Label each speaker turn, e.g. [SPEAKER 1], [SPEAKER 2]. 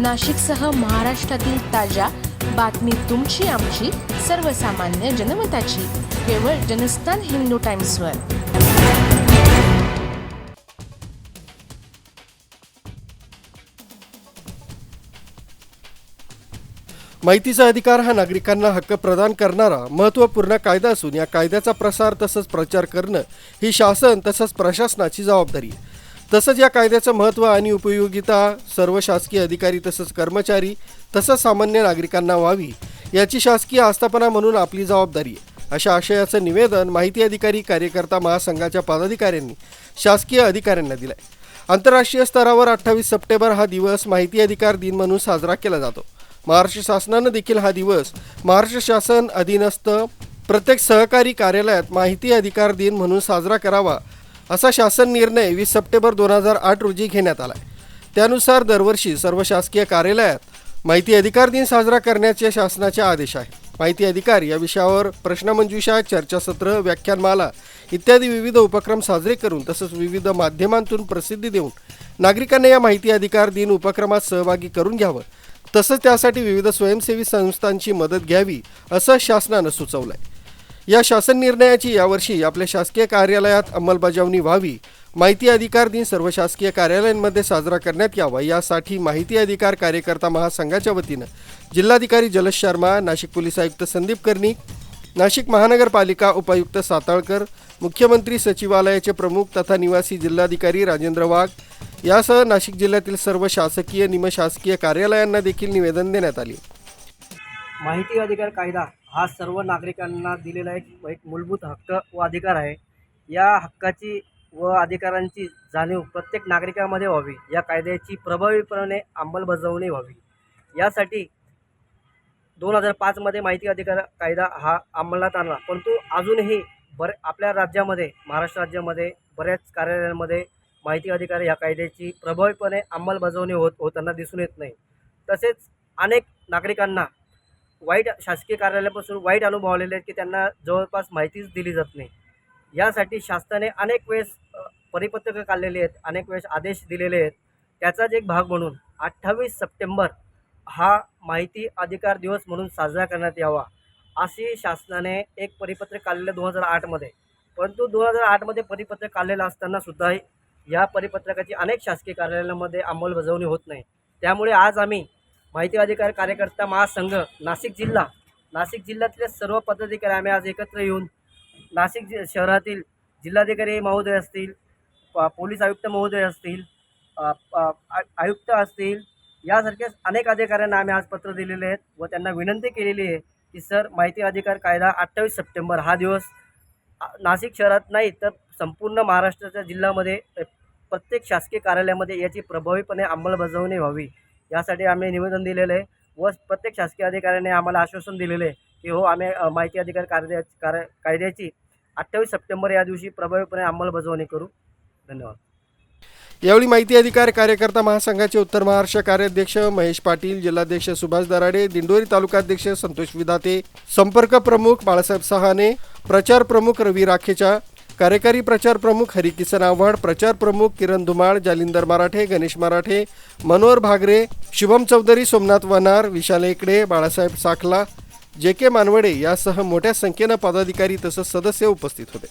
[SPEAKER 1] नाशिकसह महाराष्ट्रातील ताज्या बातमी तुमची आमची सर्वसामान्य जनमताची. केवळ जनस्थान हिंदू टाइम्सवर.
[SPEAKER 2] माहितीचा अधिकार हा नागरिकांना हक्क प्रदान करणारा महत्त्वपूर्ण कायदा असून या कायद्याचा प्रसार तसंच प्रचार करणं ही शासन तसंच प्रशासनाची जबाबदारी आहे. तसंच या कायद्याचं महत्त्व आणि उपयोगिता सर्व शासकीय अधिकारी तसंच कर्मचारी तसंच सामान्य नागरिकांना व्हावी याची शासकीय आस्थापना म्हणून आपली जबाबदारी आहे. अशा आशयाचं निवेदन माहिती अधिकारी कार्यकर्ता महासंघाच्या पदाधिकाऱ्यांनी शासकीय अधिकाऱ्यांना दिलं आहे आंतरराष्ट्रीय स्तरावर अठ्ठावीस सप्टेंबर हा दिवस माहिती अधिकार दिन म्हणून साजरा केला जातो. महाराष्ट्र शासनानं देखील हा दिवस महाराष्ट्र शासन अधीनस्थ प्रत्येक सहकारी कार्यालयात माहिती अधिकार दिन म्हणून साजरा करावा असा शासन निर्णय वीस सप्टेंबर दोन हजार आठ रोजी घेण्यात आला त्यानुसार दरवर्षी सर्व शासकीय कार्यालयात माहिती अधिकार दिन साजरा करण्याचे शासनाचे आदेश आहे. माहिती अधिकार या विषयावर प्रश्नमंजुषा चर्चासत्र व्याख्यानमाला इत्यादी विविध उपक्रम साजरे करून तसंच विविध माध्यमांतून प्रसिद्धी देऊन नागरिकांना या माहिती अधिकार दिन उपक्रमात सहभागी करून घ्यावं. तसंच त्यासाठी विविध स्वयंसेवी संस्थांची मदत घ्यावी असं शासनानं सुचवलं आहे या शासन निर्णयाची यावर्षी आपल्या शासकीय कार्यालयात अंमलबजावणी व्हावी. माहिती अधिकार दिन सर्व शासकीय कार्यालयांमध्ये साजरा करण्यात यावा यासाठी माहिती अधिकार कार्यकर्ता महासंघाच्या वतीनं जिल्हाधिकारी जलश शर्मा नाशिक पोलीस आयुक्त संदीप कर्णिक नाशिक महानगरपालिका उपायुक्त साताळकर मुख्यमंत्री सचिवालयाचे प्रमुख तथा निवासी जिल्हाधिकारी राजेंद्र वाघ यासह नाशिक जिल्ह्यातील सर्व शासकीय निमशासकीय कार्यालयांना देखील निवेदन देण्यात आले.
[SPEAKER 3] माहिती अधिकार कायदा हा सर्व नागरिकांना दिलेला एक एक मूलभूत हक्क व अधिकार आहे. या हक्काची व अधिकारांची जाणीव प्रत्येक नागरिकामध्ये व्हावी. या कायद्याची प्रभावीपणे अंमलबजावणी व्हावी. यासाठी दोन हजार पाचमध्ये माहिती अधिकार कायदा हा अंमलात आणला. परंतु अजूनही बरे आपल्या राज्यामध्ये महाराष्ट्र राज्यामध्ये बऱ्याच कार्यालयांमध्ये माहिती अधिकार या कायद्याची प्रभावीपणे अंमलबजावणी होत होताना दिसून येत नाही. तसेच अनेक नागरिकांना वाईट शासकीय कार्यालयापासून वाईट अनुभव आलेले आहेत की त्यांना जवळपास माहितीच दिली जात नाही. यासाठी शासनाने अनेक वेळेस परिपत्रकं काढलेली आहेत अनेक वेळेस आदेश दिलेले आहेत. त्याचाच एक भाग म्हणून अठ्ठावीस सप्टेंबर हा माहिती अधिकार दिवस म्हणून साजरा करण्यात यावा अशी शासनाने एक परिपत्रक काढलेलं दोन हजार आठमध्ये परंतु दोन हजार आठमध्ये परिपत्रक काढलेलं असताना सुद्धा या परिपत्रकाची अनेक शासकीय कार्यालयामध्ये अंमलबजावणी होत नाही. त्यामुळे आज आम्ही माहिती अधिकार कार्यकर्ता महासंघ नाशिक जिल्हा. नाशिक जिल्ह्यातले सर्व पदाधिकारी आम्ही आज एकत्र येऊन नाशिक जि शहरातील जिल्हाधिकारी महोदय असतील प- पोलीस आयुक्त महोदय असतील आयुक्त असतील यासारख्या अनेक अधिकाऱ्यांना आम्ही आज पत्र दिलेले आहेत व त्यांना विनंती केलेली आहे की सर माहिती अधिकार कायदा अठ्ठावीस सप्टेंबर हा दिवस नाशिक शहरात नाही तर संपूर्ण महाराष्ट्राच्या जिल्ह्यामध्ये प्रत्येक शासकीय कार्यालयामध्ये याची प्रभावीपणे अंमलबजावणी व्हावी. यासाठी आम्ही निवेदन दिलेलं आहे व प्रत्येक शासकीय अधिकाऱ्याने आम्हाला आश्वासन दिलेलं आहे की हो आम्ही माहिती अधिकार कायद्या कार्य कायद्याची अठ्ठावीस सप्टेंबर या दिवशी प्रभावीपणे अंमलबजावणी करू. धन्यवाद.
[SPEAKER 2] यावेळी माहिती अधिकार कार्यकर्ता महासंघाचे उत्तर महाराष्ट्र कार्याध्यक्ष महेश पाटील जिल्हाध्यक्ष सुभाष दराडे दिंडोरी तालुकाध्यक्ष संतोष विधाते संपर्क प्रमुख बाळासाहेब सहाने प्रचार प्रमुख रवी राखेचा कार्यकारी प्रचार प्रमुख हरिकिसन आव्हाड प्रचार प्रमुख किरण धुमाळ जालिंदर मराठे गणेश मराठे मनोहर भागरे शुभम चौधरी सोमनाथ वनार विशाल एकडे बाळासाहेब साखला जे के मानवडे यासह मोठ्या संख्येनं पदाधिकारी तसंच सदस्य उपस्थित होते.